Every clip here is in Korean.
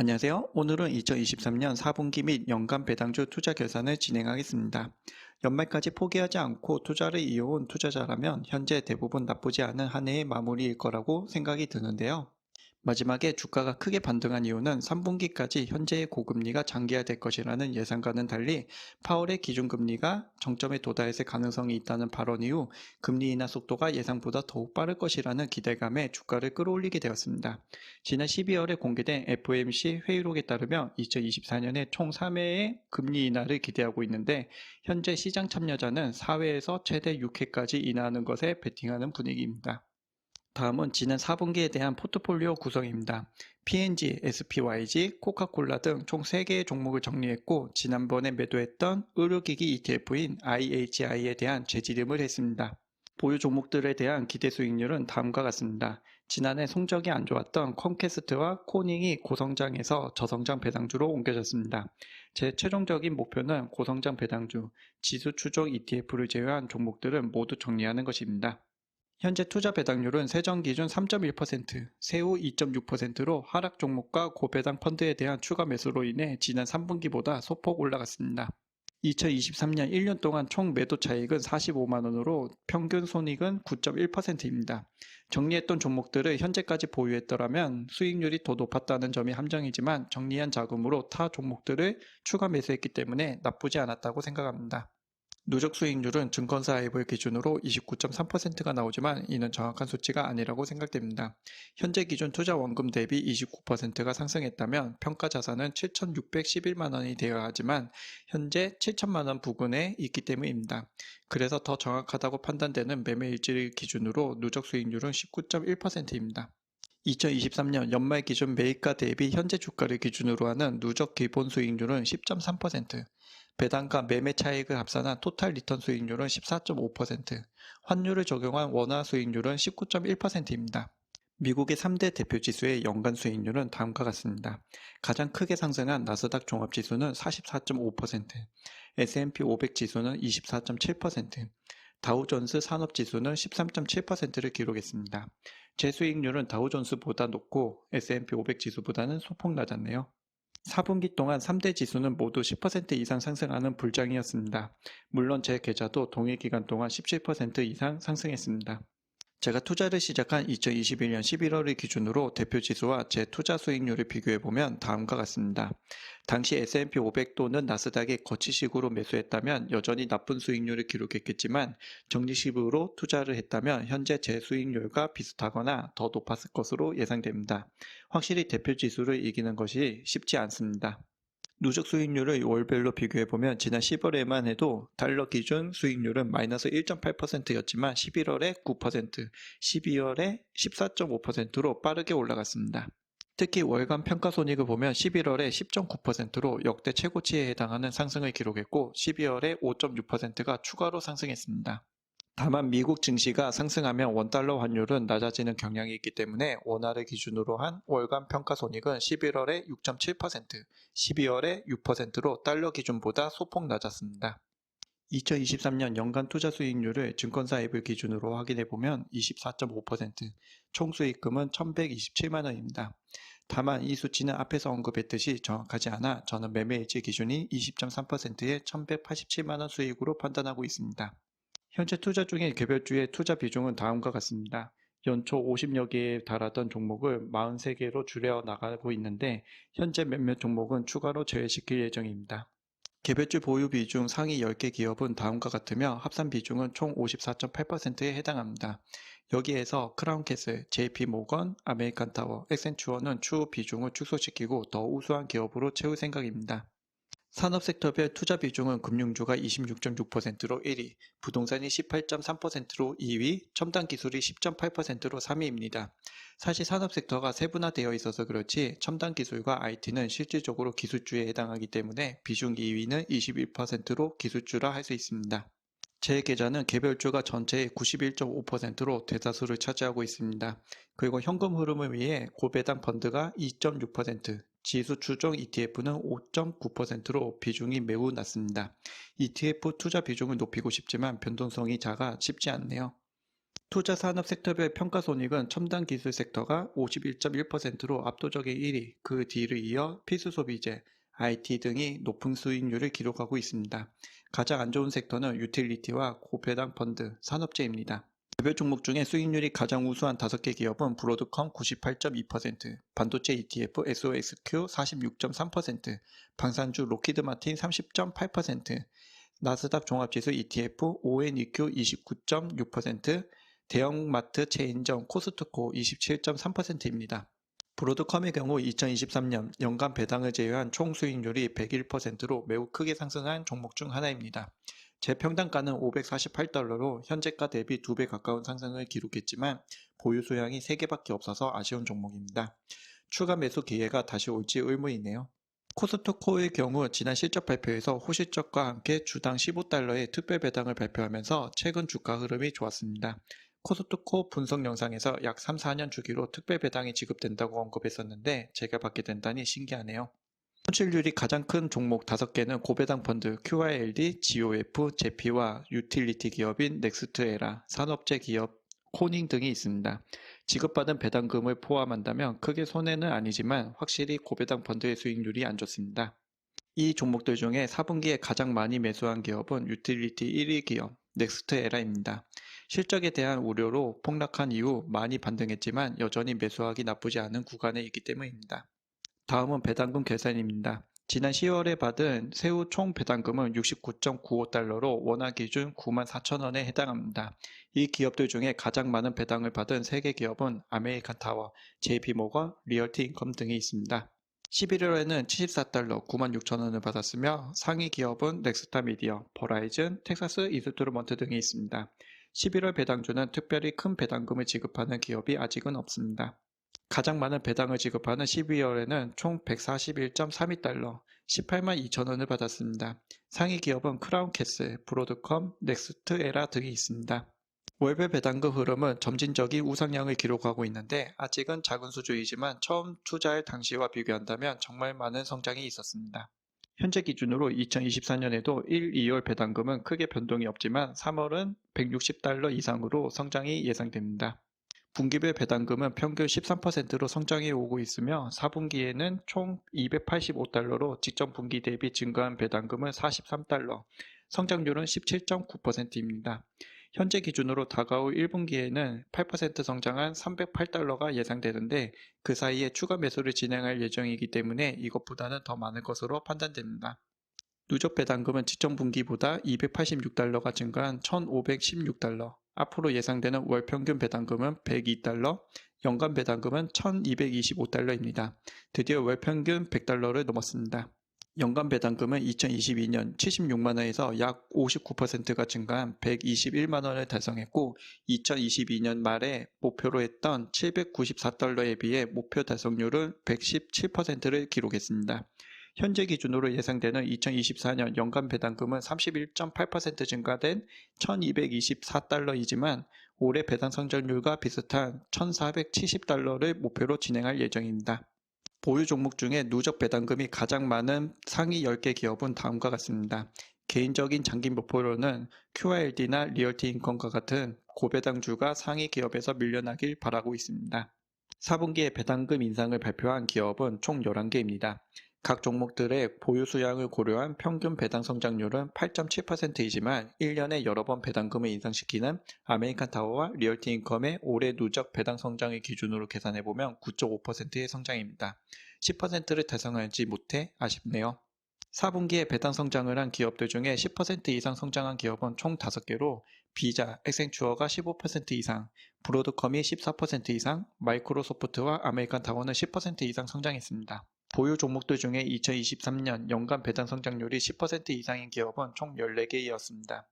안녕하세요. 오늘은 2023년 4분기 및 연간 배당주 투자 결산을 진행하겠습니다. 연말까지 포기하지 않고 투자를 이어온 투자자라면 현재 대부분 나쁘지 않은 한 해의 마무리일 거라고 생각이 드는데요. 마지막에 주가가 크게 반등한 이유는 3분기까지 현재의 고금리가 장기화될 것이라는 예상과는 달리 파월의 기준금리가 정점에 도달했을 가능성이 있다는 발언 이후 금리 인하 속도가 예상보다 더욱 빠를 것이라는 기대감에 주가를 끌어올리게 되었습니다. 지난 12월에 공개된 FOMC 회의록에 따르면 2024년에 총 3회의 금리 인하를 기대하고 있는데 현재 시장 참여자는 4회에서 최대 6회까지 인하하는 것에 베팅하는 분위기입니다. 다음은 지난 4분기에 대한 포트폴리오 구성입니다. P&G, SPYG, 코카콜라 등 총 3개의 종목을 정리했고 지난번에 매도했던 의료기기 ETF인 IHI에 대한 재지름을 했습니다. 보유 종목들에 대한 기대 수익률은 다음과 같습니다. 지난해 성적이 안 좋았던 컴캐스트와 코닝이 고성장에서 저성장 배당주로 옮겨졌습니다. 제 최종적인 목표는 고성장 배당주, 지수 추종 ETF를 제외한 종목들은 모두 정리하는 것입니다. 현재 투자 배당률은 세전 기준 3.1%, 세후 2.6%로 하락 종목과 고배당 펀드에 대한 추가 매수로 인해 지난 3분기보다 소폭 올라갔습니다. 2023년 1년 동안 총 매도 차익은 45만 원으로 평균 손익은 9.1%입니다. 정리했던 종목들을 현재까지 보유했더라면 수익률이 더 높았다는 점이 함정이지만 정리한 자금으로 타 종목들을 추가 매수했기 때문에 나쁘지 않았다고 생각합니다. 누적 수익률은 증권사 앱을 기준으로 29.3%가 나오지만 이는 정확한 수치가 아니라고 생각됩니다. 현재 기준 투자 원금 대비 29%가 상승했다면 평가 자산은 7,611만 원이 되어야 하지만 현재 7천만 원 부근에 있기 때문입니다. 그래서 더 정확하다고 판단되는 매매 일지를 기준으로 누적 수익률은 19.1%입니다. 2023년 연말 기준 매입가 대비 현재 주가를 기준으로 하는 누적 기본 수익률은 10.3%, 배당과 매매 차익을 합산한 토탈 리턴 수익률은 14.5%, 환율을 적용한 원화 수익률은 19.1%입니다. 미국의 3대 대표 지수의 연간 수익률은 다음과 같습니다. 가장 크게 상승한 나스닥 종합 지수는 44.5%, S&P 500 지수는 24.7%, 다우존스 산업 지수는 13.7%를 기록했습니다. 제 수익률은 다우존스보다 높고 S&P 500 지수보다는 소폭 낮았네요. 4분기 동안 3대 지수는 모두 10% 이상 상승하는 불장이었습니다. 물론 제 계좌도 동일 기간 동안 17% 이상 상승했습니다. 제가 투자를 시작한 2021년 11월을 기준으로 대표 지수와 제 투자 수익률을 비교해 보면 다음과 같습니다. 당시 S&P 500 또는 나스닥에 거치식으로 매수했다면 여전히 나쁜 수익률을 기록했겠지만 정리식으로 투자를 했다면 현재 제 수익률과 비슷하거나 더 높았을 것으로 예상됩니다. 확실히 대표 지수를 이기는 것이 쉽지 않습니다. 누적 수익률을 월별로 비교해보면 지난 10월에만 해도 달러 기준 수익률은 마이너스 1.8%였지만 11월에 9%, 12월에 14.5%로 빠르게 올라갔습니다. 특히 월간 평가 손익을 보면 11월에 10.9%로 역대 최고치에 해당하는 상승을 기록했고 12월에 5.6%가 추가로 상승했습니다. 다만 미국 증시가 상승하면 원달러 환율은 낮아지는 경향이 있기 때문에 원화를 기준으로 한 월간 평가 손익은 11월에 6.7%, 12월에 6%로 달러 기준보다 소폭 낮았습니다. 2023년 연간 투자 수익률을 증권사 앱을 기준으로 확인해 보면 24.5%, 총 수익금은 1,127만 원입니다. 다만 이 수치는 앞에서 언급했듯이 정확하지 않아 저는 매매일지 기준이 20.3%의 1,187만 원 수익으로 판단하고 있습니다. 현재 투자 중인 개별주의 투자 비중은 다음과 같습니다. 연초 50여 개에 달하던 종목을 43개로 줄여 나가고 있는데 현재 몇몇 종목은 추가로 제외시킬 예정입니다. 개별주 보유 비중 상위 10개 기업은 다음과 같으며 합산 비중은 총 54.8%에 해당합니다. 여기에서 크라운캐슬, JP모건, 아메리칸타워, 엑센추어는 추후 비중을 축소시키고 더 우수한 기업으로 채울 생각입니다. 산업 섹터별 투자 비중은 금융주가 26.6%로 1위, 부동산이 18.3%로 2위, 첨단 기술이 10.8%로 3위입니다. 사실 산업 섹터가 세분화되어 있어서 그렇지 첨단 기술과 IT는 실질적으로 기술주에 해당하기 때문에 비중 2위는 21%로 기술주라 할 수 있습니다. 제 계좌는 개별주가 전체의 91.5%로 대다수를 차지하고 있습니다. 그리고 현금 흐름을 위해 고배당 펀드가 2.6%, 지수 추종 ETF는 5.9%로 비중이 매우 낮습니다. ETF 투자 비중을 높이고 싶지만 변동성이 작아 쉽지 않네요. 투자 산업 섹터별 평가 손익은 첨단 기술 섹터가 51.1%로 압도적인 1위, 그 뒤를 이어 필수 소비재, IT 등이 높은 수익률을 기록하고 있습니다. 가장 안 좋은 섹터는 유틸리티와 고배당 펀드, 산업재입니다. 개별 종목 중에 수익률이 가장 우수한 5개 기업은 브로드컴 98.2%, 반도체 ETF SOXQ 46.3%, 방산주 로키드 마틴 30.8%, 나스닥 종합지수 ETF ONEQ 29.6%, 대형마트 체인점 코스트코 27.3%입니다. 브로드컴의 경우 2023년 연간 배당을 제외한 총 수익률이 101%로 매우 크게 상승한 종목 중 하나입니다. 재평당가는 548달러로 현재가 대비 2배 가까운 상승을 기록했지만 보유 수량이 3개밖에 없어서 아쉬운 종목입니다. 추가 매수 기회가 다시 올지 의문이네요. 코스트코의 경우 지난 실적 발표에서 호실적과 함께 주당 15달러의 특별 배당을 발표하면서 최근 주가 흐름이 좋았습니다. 코스트코 분석 영상에서 약 3, 4년 주기로 특별 배당이 지급된다고 언급했었는데 제가 받게 된다니 신기하네요. 손실률이 가장 큰 종목 5개는 고배당 펀드, QILD, GOF, 제피와 유틸리티 기업인 넥스트에라, 산업재 기업, 코닝 등이 있습니다. 지급받은 배당금을 포함한다면 크게 손해는 아니지만 확실히 고배당 펀드의 수익률이 안 좋습니다. 이 종목들 중에 4분기에 가장 많이 매수한 기업은 유틸리티 1위 기업, 넥스트 에라입니다. 실적에 대한 우려로 폭락한 이후 많이 반등했지만 여전히 매수하기 나쁘지 않은 구간에 있기 때문입니다. 다음은 배당금 계산입니다. 지난 10월에 받은 새우 총 배당금은 69.95달러로 원화 기준 94,000원에 해당합니다. 이 기업들 중에 가장 많은 배당을 받은 3개 기업은 아메리칸 타워, JP모건, 리얼티 인컴 등이 있습니다. 11월에는 74달러 96,000원을 받았으며 상위 기업은 넥스타 미디어, 버라이즌, 텍사스 이스트루먼트 등이 있습니다. 11월 배당주는 특별히 큰 배당금을 지급하는 기업이 아직은 없습니다. 가장 많은 배당을 지급하는 12월에는 총 141.32달러, 18만 2천원을 받았습니다. 상위 기업은 크라운캐슬, 브로드컴, 넥스트 에라 등이 있습니다. 월별 배당금 흐름은 점진적인 우상향을 기록하고 있는데 아직은 작은 수준이지만 처음 투자할 당시와 비교한다면 정말 많은 성장이 있었습니다. 현재 기준으로 2024년에도 1, 2월 배당금은 크게 변동이 없지만 3월은 160달러 이상으로 성장이 예상됩니다. 분기별 배당금은 평균 13%로 성장해 오고 있으며 4분기에는 총 285달러로 직전 분기 대비 증가한 배당금은 43달러, 성장률은 17.9%입니다. 현재 기준으로 다가올 1분기에는 8% 성장한 308달러가 예상되는데 그 사이에 추가 매수를 진행할 예정이기 때문에 이것보다는 더 많을 것으로 판단됩니다. 누적 배당금은 직전 분기보다 286달러가 증가한 1516달러, 앞으로 예상되는 월 평균 배당금은 102달러, 연간 배당금은 1225달러입니다. 드디어 월 평균 100달러를 넘었습니다. 연간 배당금은 2022년 76만원에서 약 59%가 증가한 121만원을 달성했고 2022년 말에 목표로 했던 794달러에 비해 목표 달성률은 117%를 기록했습니다. 현재 기준으로 예상되는 2024년 연간 배당금은 31.8% 증가된 1224달러이지만 올해 배당 성장률과 비슷한 1470달러를 목표로 진행할 예정입니다. 보유 종목 중에 누적 배당금이 가장 많은 상위 10개 기업은 다음과 같습니다. 개인적인 장기 목표로는 QRD나 리얼티 인컴과 같은 고배당주가 상위 기업에서 밀려나길 바라고 있습니다. 4분기에 배당금 인상을 발표한 기업은 총 11개입니다. 각 종목들의 보유 수량을 고려한 평균 배당 성장률은 8.7%이지만 1년에 여러 번 배당금을 인상시키는 아메리칸 타워와 리얼티 인컴의 올해 누적 배당 성장을 기준으로 계산해보면 9.5%의 성장입니다. 10%를 달성하지 못해 아쉽네요. 4분기에 배당 성장을 한 기업들 중에 10% 이상 성장한 기업은 총 5개로 비자, 엑센추어가 15% 이상, 브로드컴이 14% 이상, 마이크로소프트와 아메리칸 타워는 10% 이상 성장했습니다. 보유 종목들 중에 2023년 연간 배당 성장률이 10% 이상인 기업은 총 14개이었습니다.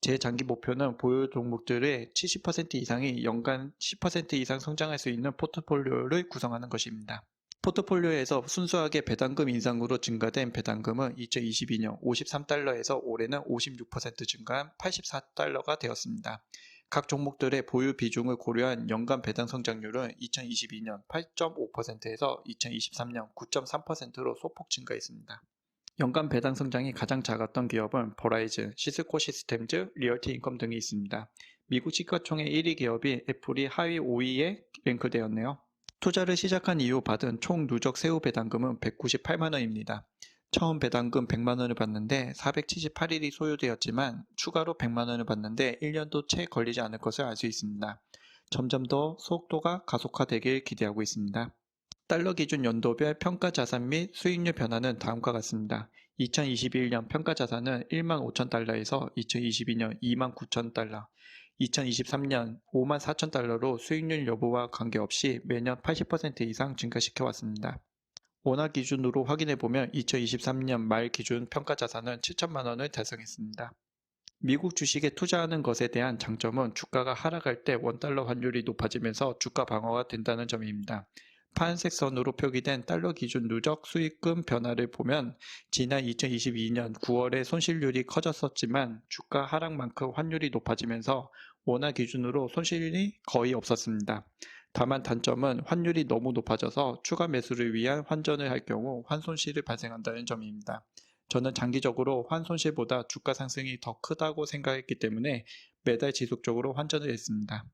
제 장기 목표는 보유 종목들의 70% 이상이 연간 10% 이상 성장할 수 있는 포트폴리오를 구성하는 것입니다. 포트폴리오에서 순수하게 배당금 인상으로 증가된 배당금은 2022년 53달러에서 올해는 56% 증가한 84달러가 되었습니다. 각 종목들의 보유 비중을 고려한 연간 배당 성장률은 2022년 8.5%에서 2023년 9.3%로 소폭 증가했습니다. 연간 배당 성장이 가장 작았던 기업은 버라이즌, 시스코 시스템즈, 리얼티 인컴 등이 있습니다. 미국 시가총액 1위 기업이 애플이 하위 5위에 랭크되었네요. 투자를 시작한 이후 받은 총 누적 세후 배당금은 198만 원입니다. 처음 배당금 100만 원을 받는데 478일이 소요되었지만 추가로 100만 원을 받는데 1년도 채 걸리지 않을 것을 알 수 있습니다. 점점 더 속도가 가속화되길 기대하고 있습니다. 달러 기준 연도별 평가 자산 및 수익률 변화는 다음과 같습니다. 2021년 평가 자산은 1만 5천 달러에서 2022년 2만 9천 달러, 2023년 5만 4천 달러로 수익률 여부와 관계없이 매년 80% 이상 증가시켜 왔습니다. 원화 기준으로 확인해 보면 2023년 말 기준 평가 자산은 7천만 원을 달성했습니다. 미국 주식에 투자하는 것에 대한 장점은 주가가 하락할 때 원달러 환율이 높아지면서 주가 방어가 된다는 점입니다. 파란색 선으로 표기된 달러 기준 누적 수익금 변화를 보면 지난 2022년 9월에 손실률이 커졌었지만 주가 하락만큼 환율이 높아지면서 원화 기준으로 손실이 거의 없었습니다. 다만 단점은 환율이 너무 높아져서 추가 매수를 위한 환전을 할 경우 환손실을 발생한다는 점입니다. 저는 장기적으로 환손실보다 주가 상승이 더 크다고 생각했기 때문에 매달 지속적으로 환전을 했습니다.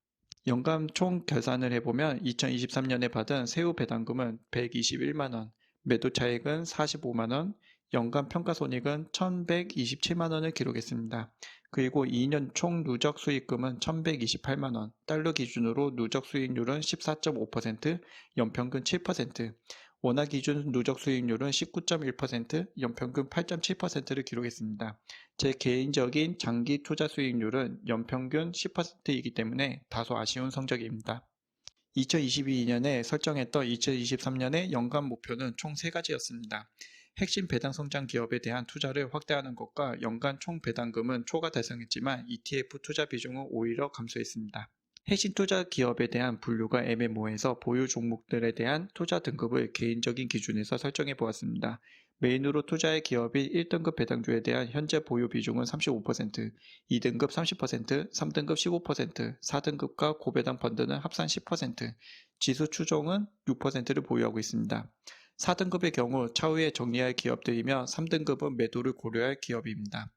연간 총 결산을 해보면 2023년에 받은 세후 배당금은 121만원, 매도 차익은 45만원, 연간 평가 손익은 1127만원을 기록했습니다. 그리고 2년 총 누적 수익금은 1128만원, 달러 기준으로 누적 수익률은 14.5%, 연평균 7%, 원화 기준 누적 수익률은 19.1%, 연평균 8.7%를 기록했습니다. 제 개인적인 장기 투자 수익률은 연평균 10%이기 때문에 다소 아쉬운 성적입니다. 2022년에 설정했던 2023년의 연간 목표는 총 3가지였습니다. 핵심 배당 성장 기업에 대한 투자를 확대하는 것과 연간 총 배당금은 초과 달성했지만 ETF 투자 비중은 오히려 감소했습니다. 핵심 투자 기업에 대한 분류가 애매모호해서 보유 종목들에 대한 투자 등급을 개인적인 기준에서 설정해 보았습니다. 메인으로 투자의 기업이 1등급 배당주에 대한 현재 보유 비중은 35%, 2등급 30%, 3등급 15%, 4등급과 고배당 펀드는 합산 10%, 지수 추종은 6%를 보유하고 있습니다. 4등급의 경우 차후에 정리할 기업들이며 3등급은 매도를 고려할 기업입니다.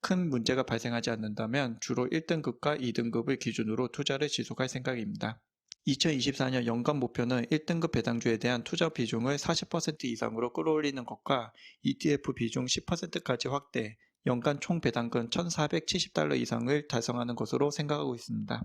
큰 문제가 발생하지 않는다면 주로 1등급과 2등급을 기준으로 투자를 지속할 생각입니다. 2024년 연간 목표는 1등급 배당주에 대한 투자 비중을 40% 이상으로 끌어올리는 것과 ETF 비중 10%까지 확대, 연간 총 배당금 1,470달러 이상을 달성하는 것으로 생각하고 있습니다.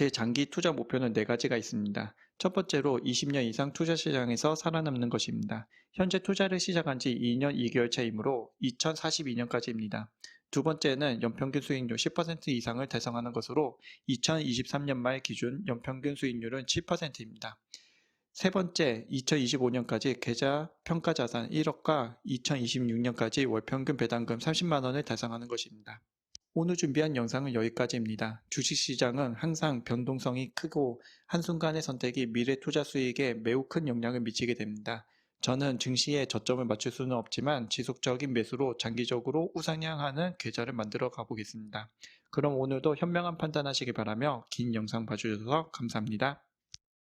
제 장기 투자 목표는 4가지가 있습니다. 첫 번째로 20년 이상 투자 시장에서 살아남는 것입니다. 현재 투자를 시작한 지 2년 2개월 차이므로 2042년까지입니다. 두 번째는 연평균 수익률 10% 이상을 달성하는 것으로 2023년 말 기준 연평균 수익률은 7%입니다. 세 번째, 2025년까지 계좌 평가 자산 1억과 2026년까지 월평균 배당금 30만 원을 달성하는 것입니다. 오늘 준비한 영상은 여기까지입니다. 주식시장은 항상 변동성이 크고 한순간의 선택이 미래 투자 수익에 매우 큰 영향을 미치게 됩니다. 저는 증시에 저점을 맞출 수는 없지만 지속적인 매수로 장기적으로 우상향하는 계좌를 만들어 가보겠습니다. 그럼 오늘도 현명한 판단하시기 바라며 긴 영상 봐주셔서 감사합니다.